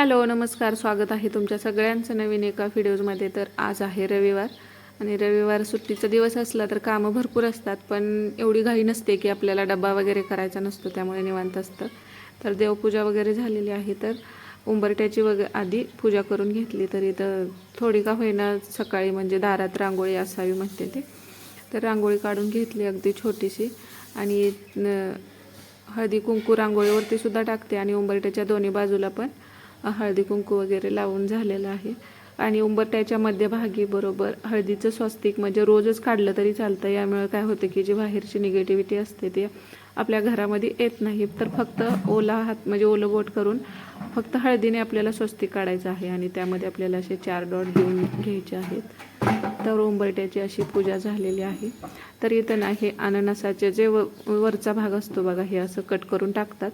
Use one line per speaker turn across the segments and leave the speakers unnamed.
Hello नमस्कार स्वागत आहे तुमच्या सगळ्यांचं नवीन एका व्हिडिओजमध्ये. तर आज आहे रविवार आणि रविवार सुट्टीचा दिवस असला तर कामं भरपूर असतात पण एवढी घाई नसते की आपल्याला डब्बा वगैरे करायचा नसतो त्यामुळे निवांत असतं. तर देवपूजा वगैरे झालेली आहे तर उंबरट्याची वग आधी पूजा करून घेतली तर इथं थोडी का होईना सकाळी म्हणजे दारात रांगोळी असावी म्हणते ते. तर रांगोळी काढून घेतली अगदी छोटीशी आणि हळदी कुंकू रांगोळीवरती सुद्धा टाकते आणि उंबरट्याच्या दोन्ही बाजूला पण हळदी कुंकू वगैरे लावून झालेलं आहे. आणि उंबरट्याच्या मध्यभागी बरोबर हळदीचं स्वस्तिक म्हणजे रोजच काढलं तरी चालतं. यामुळे काय होतं की जी बाहेरची निगेटिव्हिटी असते ती आपल्या घरामध्ये येत नाही. तर फक्त ओला हात म्हणजे ओलं बोट करून फक्त हळदीने आपल्याला स्वस्तिक काढायचं आहे आणि त्यामध्ये आपल्याला असे चार डॉट देऊन घ्यायचे आहेत. तर उंबरट्याची अशी पूजा झालेली आहे. तर इथं ना हे अननसाचे जे व वरचा भाग असतो बघा हे असं कट करून टाकतात.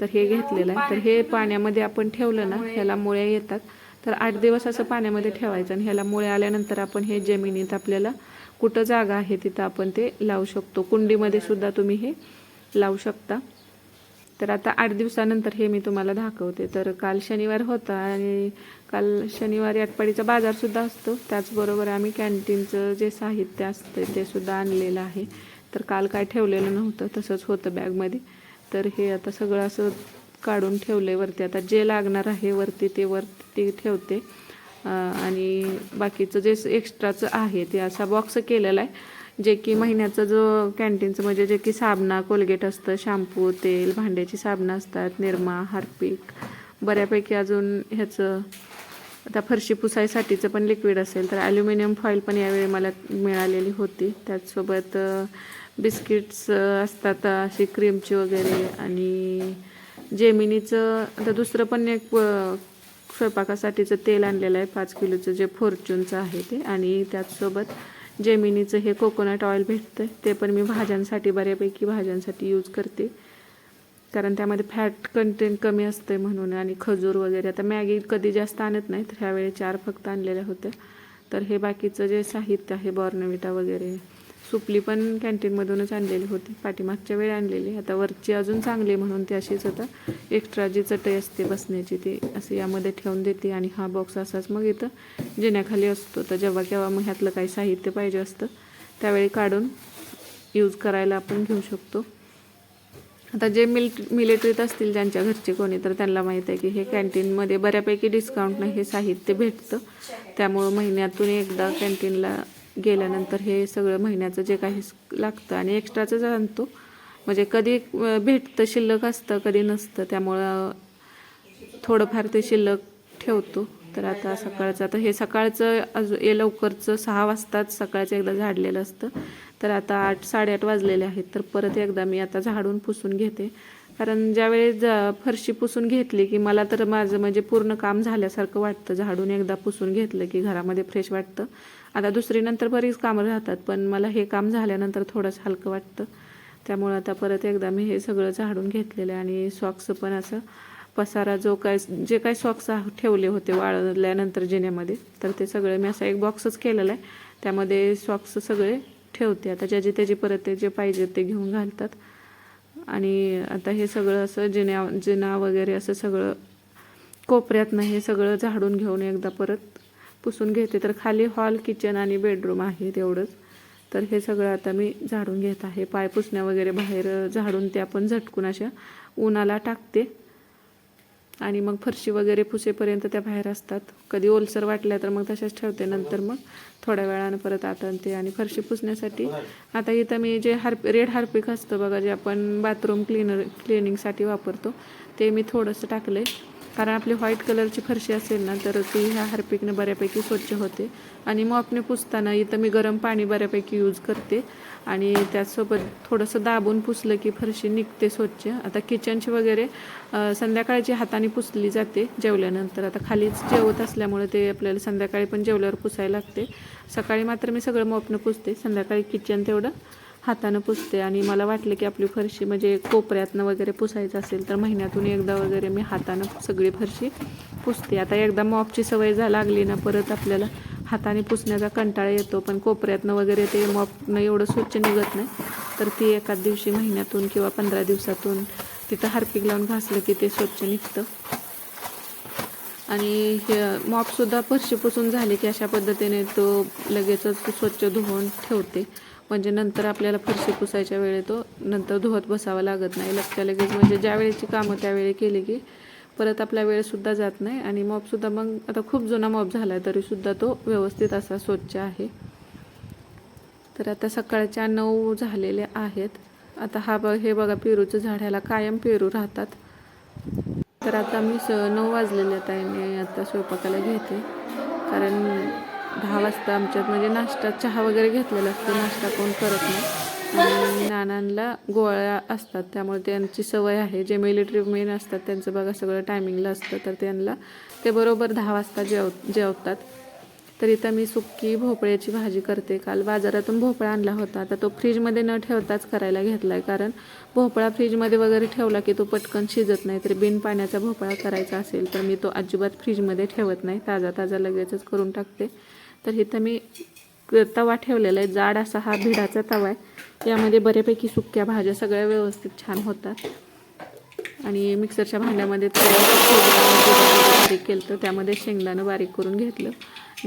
तर हे घेतलेलं आहे. तर हे पाण्यामध्ये आपण ठेवलं ना ह्याला मुळ्या येतात. तर आठ दिवस असं पाण्यामध्ये ठेवायचं आणि ह्याला मुळे आल्यानंतर आपण हे जमिनीत आपल्याला कुठं जागा आहे तिथं आपण ते लावू शकतो. कुंडीमध्ये सुद्धा तुम्ही हे लावू शकता. तर आता आठ दिवसानंतर हे मी तुम्हाला दाखवते. तर काल शनिवार होता आणि काल शनिवारी आटपाडीचा बाजारसुद्धा असतो. त्याचबरोबर आम्ही कॅन्टीनचं जे साहित्य असतं ते सुद्धा आणलेलं आहे. तर काल काय ठेवलेलं नव्हतं तसंच होतं बॅगमध्ये. तर हे आता सगळं असं काढून ठेवलं आहे वरती. आता जे लागणार आहे वरती ते वरती ठेवते. आणि बाकीचं जे एक्स्ट्राचं आहे ते असा बॉक्स केलेला आहे. जे की महिन्याचं जो कॅन्टीनचं म्हणजे जे की साबणा कोलगेट असतं शॅम्पू तेल भांड्याची साबणं असतात निरमा हार्पिक बऱ्यापैकी अजून ह्याचं आता फरशी पुसायसाठीचं पण लिक्विड असेल तर ॲल्युमिनियम फॉईल पण यावेळी मला मिळालेली होती. त्याचसोबत बिस्किट्स असतात अशी क्रीमची वगैरे आणि जेमिनीचं आता दुसरं पण एक स्वयंपाकासाठीचं तेल आणलेलं आहे पाच किलोचं जे फॉर्च्यूनचं आहे ते. आणि त्याचसोबत जेमिनीचं हे कोकोनट ऑइल भेटतं ते पण मी भाज्यांसाठी बऱ्यापैकी भाज्यांसाठी यूज करते. कारण त्यामध्ये फॅट कंटेंट कमी असते म्हणून आणि खजूर वगैरे. आता मॅगी कधी जास्त आणत नाही तर ह्यावेळी चार फक्त आणलेल्या होत्या. तर हे बाकीचं जे साहित्य आहे बॉर्नविटा वगैरे सुपली पण कॅन्टीनमधूनच आणलेली होती. पाठीमागच्या वेळी आणलेली. आता वरची अजून चांगली म्हणून ती अशीच आता एक्स्ट्रा जी चटई असते बसण्याची ती असे यामध्ये ठेवून देते आणि हा बॉक्स असाच मग इथं जिन्याखाली असतो. तर जेव्हा केव्हा मग ह्यातलं काही साहित्य पाहिजे असतं त्यावेळी काढून यूज करायला आपण घेऊ शकतो. आता जे मिल मिलिटरीत असतील ज्यांच्या घरचे कोणी तर त्यांना माहीत आहे की हे कॅन्टीनमध्ये बऱ्यापैकी डिस्काउंटनं हे साहित्य भेटतं. त्यामुळं महिन्यातून एकदा कॅन्टीनला गेल्यानंतर हे सगळं महिन्याचं जे काही लागतं आणि एक्स्ट्राचं आणतो म्हणजे कधी भेटतं शिल्लक असतं कधी नसतं त्यामुळं थोडंफार ते शिल्लक ठेवतो. तर आता सकाळचं आता हे सकाळचं अजून हे लवकरचं सहा वाजताच सकाळचं एकदा झाडलेलं असतं. तर आता आठ साडेआठ वाजलेले आहेत. तर परत एकदा मी आता झाडून पुसून घेते. कारण ज्यावेळेस फरशी पुसून घेतली की मला तर माझं म्हणजे पूर्ण काम झाल्यासारखं वाटतं. झाडून एकदा पुसून घेतलं की घरामध्ये फ्रेश वाटतं. आता दुसरी नंतर बरीच कामं राहतात पण मला हे काम झाल्यानंतर थोडंसं हलकं वाटतं. त्यामुळं आता परत एकदा मी हे सगळं झाडून घेतलेलं आहे आणि सॉक्स पण असं पसारा जो काय जे काय सॉक्स ठेवले होते वाळल्यानंतर जिन्यामध्ये तर ते सगळे मी असा एक बॉक्सच केलेला आहे. त्यामध्ये सॉक्स सगळे ठेवते. आता ज्याची त्याची परत ते जे पाहिजे ते घेऊन घालतात. आणि आता हे सगळं असं जिन्या जिना वगैरे असं सगळं कोपऱ्यातनं हे सगळं झाडून घेऊन एकदा परत पुसून घेते. तर खाली हॉल किचन आणि बेडरूम आहे तेवढंच. तर हे सगळं आता मी झाडून घेत आहे. पाय पुसण्या वगैरे बाहेर झाडून ते आपण झटकून अशा उन्हाला टाकते. आणि मग फरशी वगैरे पुसेपर्यंत त्या बाहेर असतात. कधी ओलसर वाटल्या तर मग तशाच ठेवते. नंतर मग थोड्या वेळानं परत आता आणि फरशी पुसण्यासाठी आता इथं मी जे हार्प रेड हार्पिक असतं बघा जे आपण बाथरूम क्लिनर क्लिनिंगसाठी वापरतो ते मी थोडंसं टाकलं आहे कारण आपली व्हाईट कलरची फरशी असेल ना तर ती ह्या हार्पिकने बऱ्यापैकी स्वच्छ होते. आणि मॉपने पुसताना इथं मी गरम पाणी बऱ्यापैकी यूज करते. आणि त्याचसोबत थोडंसं दाबून पुसलं की फरशी निघते स्वच्छ. आता किचनची वगैरे संध्याकाळची हाताने पुसली जाते जेवल्यानंतर. आता खालीच जेवत असल्यामुळे ते आपल्याला संध्याकाळी पण जेवल्यावर पुसायला लागते. सकाळी मात्र मी सगळं मॉपनं पुसते. संध्याकाळी किचन तेवढं. हातानं पुसते आणि मला वाटलं की आपली फरशी म्हणजे कोपऱ्यातनं वगैरे पुसायचं असेल तर महिन्यातून एकदा वगैरे मी हातानं सगळी फरशी पुसते. आता एकदा मॉपची सवय जा लागली ना परत आपल्याला हाताने पुसण्याचा कंटाळा येतो पण कोपऱ्यातनं वगैरे ते मॉपनं एवढं स्वच्छ निघत नाही. तर ती एकाच दिवशी महिन्यातून किंवा पंधरा दिवसातून तिथं हार्पिक लावून घासलं की ते स्वच्छ निघतं. आणि हे मॉपसुद्धा फरशी पुसून झाली की अशा पद्धतीने तो लगेचच स्वच्छ धुवून ठेवते. म्हणजे नंतर आपल्याला फरशी पुसायच्या वेळी तो नंतर धुवत बसावं लागत नाही. लगत्या लगेच म्हणजे ज्या वेळेची कामं त्यावेळी केली की परत आपला वेळसुद्धा जात नाही आणि मॉपसुद्धा मग आता खूप जुना मॉप झाला आहे तरीसुद्धा तो व्यवस्थित असा स्वच्छ आहे. तर आता सकाळच्या नऊ झालेले आहेत. आता हा बघ हे बघा पेरूचं झाड ह्याला कायम पेरू राहतात. तर आता मी स नऊ वाजलेले आहेत आता स्वयंपाकाला घेते. कारण दहा वाजता आमच्यात म्हणजे नाश्ता चहा वगैरे घेतलेला असतो नाश्ता कोण करत नाही. आणि नानांना गोळ्या असतात त्यामुळे त्यांची सवय आहे. जे मिलिटरी मेन असतात त्यांचं बघा सगळं टायमिंगला असतं तर त्यांना ते बरोबर दहा वाजता जेव जेवतात. तर इथं मी सुक्की भोपळ्याची भाजी करते. काल बाजारातून भोपळा आणला होता. आता तो फ्रीजमध्ये न ठेवताच करायला घेतला आहे कारण भोपळा फ्रीजमध्ये वगैरे ठेवला की तो पटकन शिजत नाही. तर बिन पाण्याचा भोपळा करायचा असेल तर मी तो अजिबात फ्रीजमध्ये ठेवत नाही. ताजा ताजा लगेचच करून टाकते. तर इथं मी तवा ठेवलेला आहे. जाड असा हा भिडाचा तवा आहे. यामध्ये बऱ्यापैकी सुक्या भाज्या सगळ्या व्यवस्थित छान होतात. आणि मिक्सरच्या भांड्यामध्ये बारीक केलं तर त्यामध्ये शेंगदाणं बारीक करून घेतलं.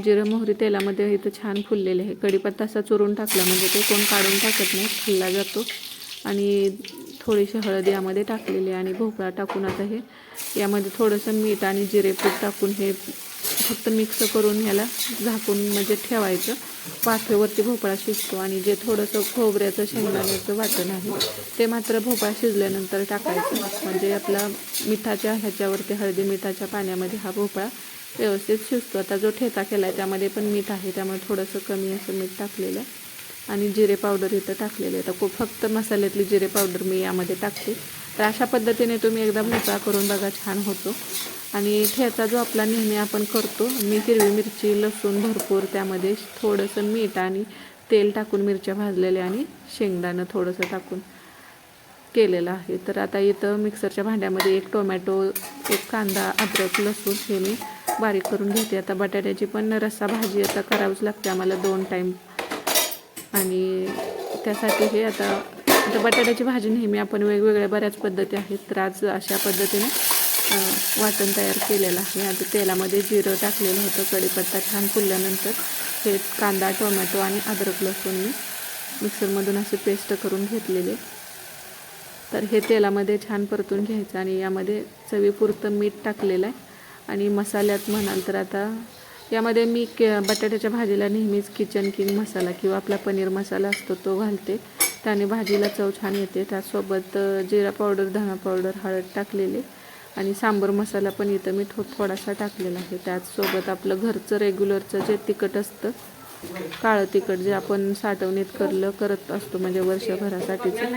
जिरं मोहरी तेलामध्ये इथं छान फुललेले आहे. कढीपत्ता असा चुरून टाकला म्हणजे ते कोण काढून टाकत नाही फुलला जातो. आणि थोडीशी हळद यामध्ये टाकलेली आहे आणि भोपळा टाकून आता हे यामध्ये थोडंसं मीठ आणि जिरेपूड टाकून हे फक्त मिक्स करून ह्याला झाकून म्हणजे ठेवायचं. वाफेवरती भोपळा शिजतो आणि जे थोडंसं खोबऱ्याचं शेंगदाण्याचं वाटण आहे ते मात्र भोपळा शिजल्यानंतर टाकायचं. म्हणजे आपला मिठाच्या ह्याच्यावरती हळदी मिठाच्या पाण्यामध्ये हा भोपळा व्यवस्थित शिजतो. आता जो ठेचा केला आहे त्यामध्ये पण मीठ आहे. त्यामुळे थोडंसं कमी असं मीठ टाकलेलं आहे आणि जिरे पावडर इथं टाकलेले आहे. तर खूप फक्त मसाल्यातली जिरे पावडर मी यामध्ये टाकते. तर अशा पद्धतीने तुम्ही एकदा भोपळा करून बघा छान होतो. आणि ठेचा जो आपला नेहमी आपण करतो मी हिरवी मिरची लसूण भरपूर त्यामध्ये थोडंसं मीठ आणि तेल टाकून मिरच्या भाजलेल्या आणि शेंगदाणं थोडंसं टाकून केलेलं आहे. तर आता इथं मिक्सरच्या भांड्यामध्ये एक टोमॅटो एक कांदा अद्रक लसूण हे मी बारीक करून घेते. आता बटाट्याची पण रस्सा भाजी आता करावीच लागते आम्हाला दोन टाईम आणि त्यासाठी हे आता आता बटाट्याची भाजी नेहमी आपण वेगवेगळ्या बऱ्याच पद्धती आहेत. तर आज अशा पद्धतीने वाटण तयार केलेलं आहे. आता तेलामध्ये जिरं टाकलेलं होतं कढीपत्ता छान फुलल्यानंतर हे कांदा टोमॅटो आणि अद्रक लसूण मी मिक्सरमधून असे पेस्ट करून घेतलेले. तर हे तेलामध्ये छान परतून घ्यायचं आणि यामध्ये चवीपुरतं मीठ टाकलेलं आहे. आणि मसाल्यात म्हणाल तर आता यामध्ये मी के बटाट्याच्या भाजीला नेहमीच किचन किंग मसाला किंवा आपला पनीर मसाला असतो तो घालते. त्याने भाजीला चव छान येते. त्यासोबत जिरा पावडर धना पावडर हळद टाकलेले. आणि सांबर मसाला पण इथं मी थो थोडासा टाकलेला आहे. त्याचसोबत आपलं घरचं रेग्युलरचं जे तिखट असतं काळं तिखट जे आपण साठवणीत करलं करत असतो म्हणजे वर्षभरासाठीचं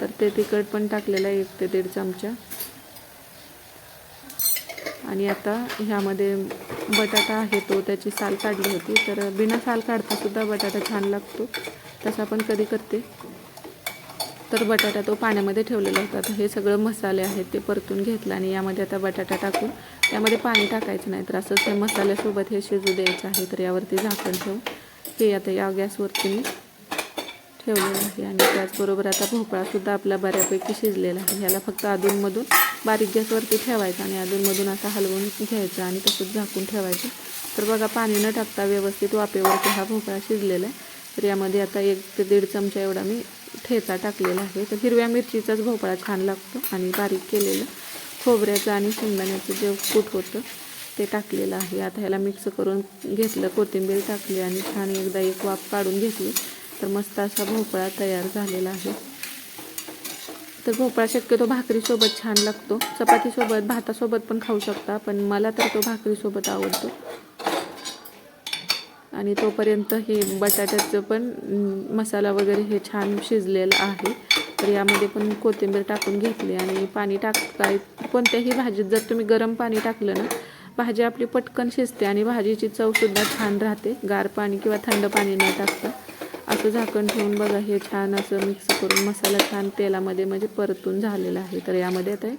तर ते तिखट पण टाकलेलं आहे एक ते दीड चमचा. आणि आता ह्यामध्ये बटाटा आहे तो त्याची साल काढली होती. तर बिना साल काढता सुद्धा बटाटा छान लागतो. तसा पण कधी करते. तर बटाटा तो पाण्यामध्ये ठेवलेला होता. तर हे सगळं मसाले आहेत ते परतून घेतलं आणि यामध्ये आता बटाटा टाकून त्यामध्ये पाणी टाकायचं नाही. तर असंच हे मसाल्यासोबत हे शिजू द्यायचं आहे. तर यावरती झाकण ठेवून हे आता या गॅसवरती मी ठेवलेलं आहे. आणि त्याचबरोबर आता भोपळासुद्धा आपला बऱ्यापैकी शिजलेला आहे. ह्याला फक्त अधूनमधून बारीक गॅसवरती ठेवायचं आणि अधूनमधून आता हलवून घ्यायचं आणि तसंच झाकून ठेवायचं. तर बघा पाणी न टाकता व्यवस्थित वापेवरती हा भोपळा शिजलेला आहे. तर यामध्ये आता एक ते दीड चमचा एवढा मी ठेचा टाकलेला आहे. तर हिरव्या मिरचीचाच भोपळा छान लागतो आणि बारीक केलेलं. खोबऱ्याचं आणि शेंगदाण्याचं जे कूट होतं ते टाकलेलं आहे. आता ह्याला मिक्स करून घेतलं कोथिंबीर टाकली आणि छान एकदा एक वाफ काढून घेतली. तर मस्त असा भोपळा तयार झालेला आहे. तर भोपळा शक्यतो भाकरीसोबत छान लागतो. चपातीसोबत भातासोबत पण खाऊ शकता पण मला तर तो भाकरीसोबत आवडतो. आणि तोपर्यंत हे बटाट्याचं पण मसाला वगैरे हे छान शिजलेलं आहे. तर यामध्ये पण कोथिंबीर टाकून घेतली आणि पाणी टाकताय. कोणत्याही भाजीत जर तुम्ही गरम पाणी टाकलं ना भाजी आपली पटकन शिजते आणि भाजीची चवसुद्धा छान राहते. गार पाणी किंवा थंड पाणी न टाकता. असं झाकण ठेवून बघा हे छान असं मिक्स करून मसाला छान तेलामध्ये म्हणजे परतून झालेला आहे. तर यामध्ये आता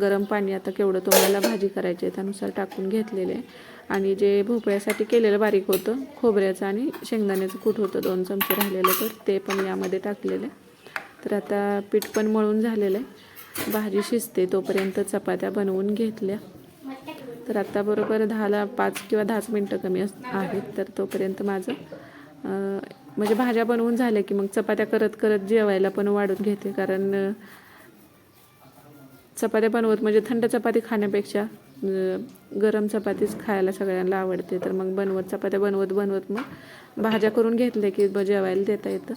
गरम पाणी आता केवढं तुम्हाला भाजी करायची आहे त्यानुसार टाकून घेतलेले आहे. आणि जे भोपळ्यासाठी केलेलं बारीक होतं खोबऱ्याचं आणि शेंगदाण्याचं कूट होतं दोन चमचे राहिलेलं तर ते पण यामध्ये टाकलेलं. आहे तर आता पीठ पण मळून झालेलं आहे. भाजी शिजते तोपर्यंत चपात्या बनवून घेतल्या. तर आता बरोबर दहाला पाच किंवा दहाच मिनटं कमी अस आहेत तर तोपर्यंत माझं म्हणजे भाज्या बनवून झाल्या की मग चपात्या करत करत जेवायला पण वाढून घेते. कारण चपात्या बनवत म्हणजे थंड चपाती खाण्यापेक्षा गरम चपातीच खायला सगळ्यांना आवडते. तर मग बनवत चपात्या बनवत बनवत मग भाज्या करून घेतल्या की जेवायला देता येतं.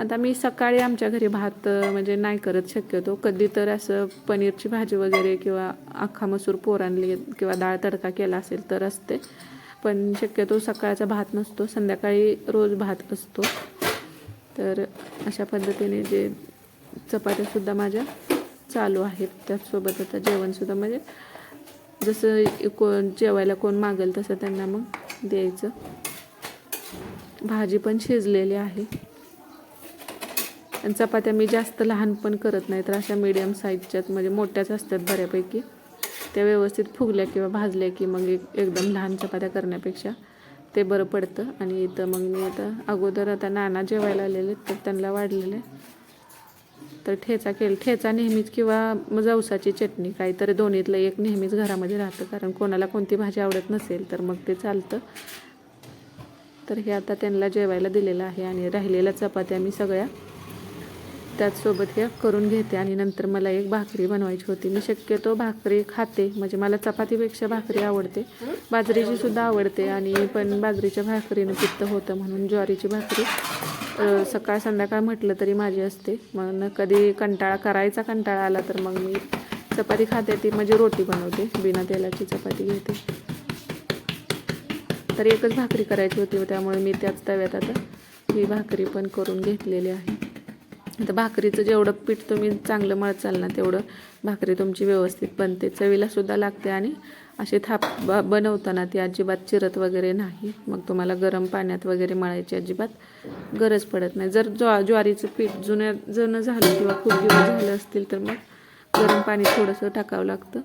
आता मी सकाळी आमच्या घरी भात म्हणजे नाही करत शक्यतो. कधी तर असं पनीरची भाजी वगैरे किंवा अख्खा मसूर पोरांली किंवा डाळ तडका केला असेल तर असते. पण शक्यतो सकाळचा भात नसतो. संध्याकाळी रोज भात असतो. तर अशा पद्धतीने जे चपात्यासुद्धा माझ्या चालू आहेत. त्याचसोबत आता जेवणसुद्धा म्हणजे जसं कोण जेवायला कोण मागेल तसं त्यांना मग द्यायचं. भाजी पण शिजलेली आहे. आणि चपात्या मी जास्त लहान पण करत नाही तर अशा मीडियम साईजच्यात म्हणजे मोठ्याच असतात बऱ्यापैकी. त्या व्यवस्थित फुगल्या किंवा भाजल्या की मग एक एकदम लहान चपात्या करण्यापेक्षा ते बरं पडतं. आणि इथं मग मी आता अगोदर आता नाना जेवायला आलेले तर त्यांना वाढलेले. तर ठेचा केल ठेचा नेहमीच किंवा जवसाची चटणी काहीतरी दोन्हीतलं एक नेहमीच घरामध्ये राहतं. कारण कोणाला कोणती भाजी आवडत नसेल तर मग ते चालतं. तर हे आता त्यांना जेवायला दिलेलं आहे आणि राहिलेल्या चपात्या मी सगळ्या त्याचसोबत हे करून घेते आणि नंतर मला एक भाकरी बनवायची होती. मी शक्यतो भाकरी खाते. म्हणजे मला चपातीपेक्षा भाकरी आवडते. बाजरीची सुद्धा आवडते आणि पण बाजरीच्या भाकरीनं पित्त होतं म्हणून ज्वारीची भाकरी सकाळ संध्याकाळ म्हटलं तरी माझी असते. मग कधी कंटाळा करायचा कंटाळा आला तर मग मी चपाती खाते. ती म्हणजे रोटी बनवते. बिना तेलाची चपाती घेते. तर एकच भाकरी करायची होती त्यामुळे मी त्याच तव्यात आता ही भाकरी पण करून घेतलेली आहे. आता भाकरीचं जेवढं पीठ तुम्ही चांगलं मळचाल ना तेवढं भाकरी तुमची व्यवस्थित बनते. चवीला सुद्धा लागते आणि अशी थाप ब बनवताना ती अजिबात चिरत वगैरे नाही. मग तुम्हाला गरम पाण्यात वगैरे मळायची अजिबात गरज पडत नाही. जर ज्वा ज्वारीचं पीठ जुन्या जुनं झालं किंवा खूप दिवस झालं असतील तर मग गरम पाणी थोडंसं टाकावं लागतं.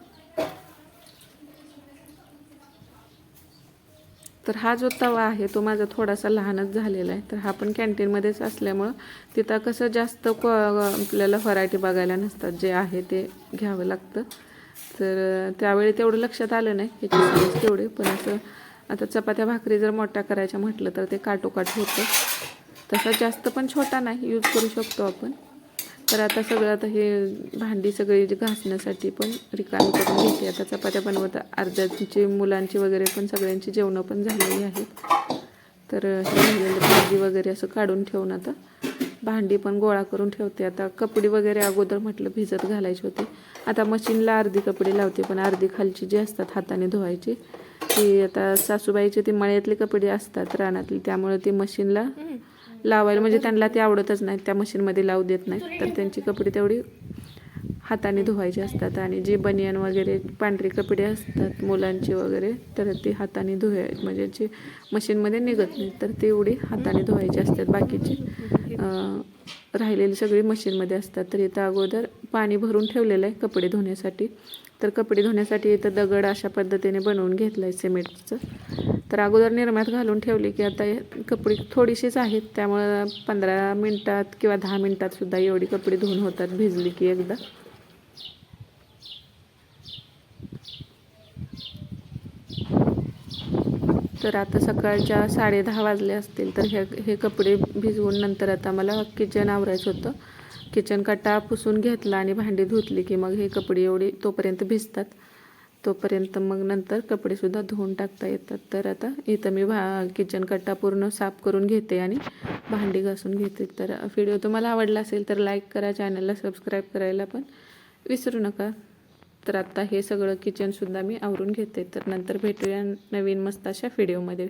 तर हा जो तवा आहे तो माझा थोडासा लहानच झालेला आहे. तर हा पण कॅन्टीनमध्येच असल्यामुळं तिथं कसं जास्त क आपल्याला व्हरायटी बघायला नसतात. जे आहे ते घ्यावं लागतं. तर त्यावेळी तेवढं लक्षात आलं नाही याची साईज तेवढे. पण असं आता चपात्या भाकरी जर मोठ्या करायच्या म्हटलं तर ते काटोकाट होतं. तसा जास्त पण छोटा नाही यूज करू शकतो आपण. तर आता सगळं आता हे भांडी सगळी जी घासण्यासाठी पण रिकामी करून घेते. आता चपात्या बनवत अर्ध्याची मुलांची वगैरे पण सगळ्यांची जेवणं पण झालेली आहेत. तर हे भाजी वगैरे असं काढून ठेवून आता भांडी पण गोळा करून ठेवते. आता कपडे वगैरे अगोदर म्हटलं भिजत घालायचे होते. आता मशीनला अर्धी कपडे लावते पण अर्धी खालची जी असतात हाताने धुवायची ती आता सासूबाईचे ती मळ्यातले कपडे असतात रानातली त्यामुळे ती मशीनला लावायला म्हणजे त्यांना ते आवडतच नाही त्या मशीनमध्ये लावू देत नाही तर त्यांची कपडे तेवढी हाताने धुवायचे असतात आणि जे बनियन वगैरे पांढरे कपडे असतात मुलांचे वगैरे तर ती हाताने धुवाय म्हणजे जे मशीनमध्ये निघत नाही तर ती एवढी हाताने धुवायचे असतात. बाकीचे राहिलेली सगळी मशीनमध्ये असतात. तर इथं अगोदर पाणी भरून ठेवलेलं आहे कपडे धुण्यासाठी. तर कपडे धुण्यासाठी इथं दगड अशा पद्धतीने बनवून घेतलं आहे सिमेंटचं. तर अगोदर निरम्यात घालून ठेवली की आता कपडे थोडीशीच आहेत. त्यामुळं पंधरा मिनटात किंवा दहा मिनटातसुद्धा एवढी कपडे धुवून होतात भिजली की एकदा. तर आता सकाळच्या साडे दहा वाजले असतील तर हे हे कपडे भिजवून नंतर आता मला किचन आवरायचं होतं. किचन कट्टा पुसून घेतला आणि भांडी धुतली की मग हे कपडे एवढे तोपर्यंत भिजतात. तोपर्यंत मग नंतर कपडेसुद्धा धुवून टाकता येतात. तर आता इथं मी भा किचन कट्टा पूर्ण साफ करून घेते आणि भांडी घासून घेते. तर व्हिडिओ तुम्हाला आवडला असेल तर लाईक करा चॅनलला सबस्क्राईब करायला पण विसरू नका. तर आत्ता हे सगळं किचनसुद्धा मी आवरून घेते. तर नंतर भेटूया नवीन मस्त अशा व्हिडिओमध्ये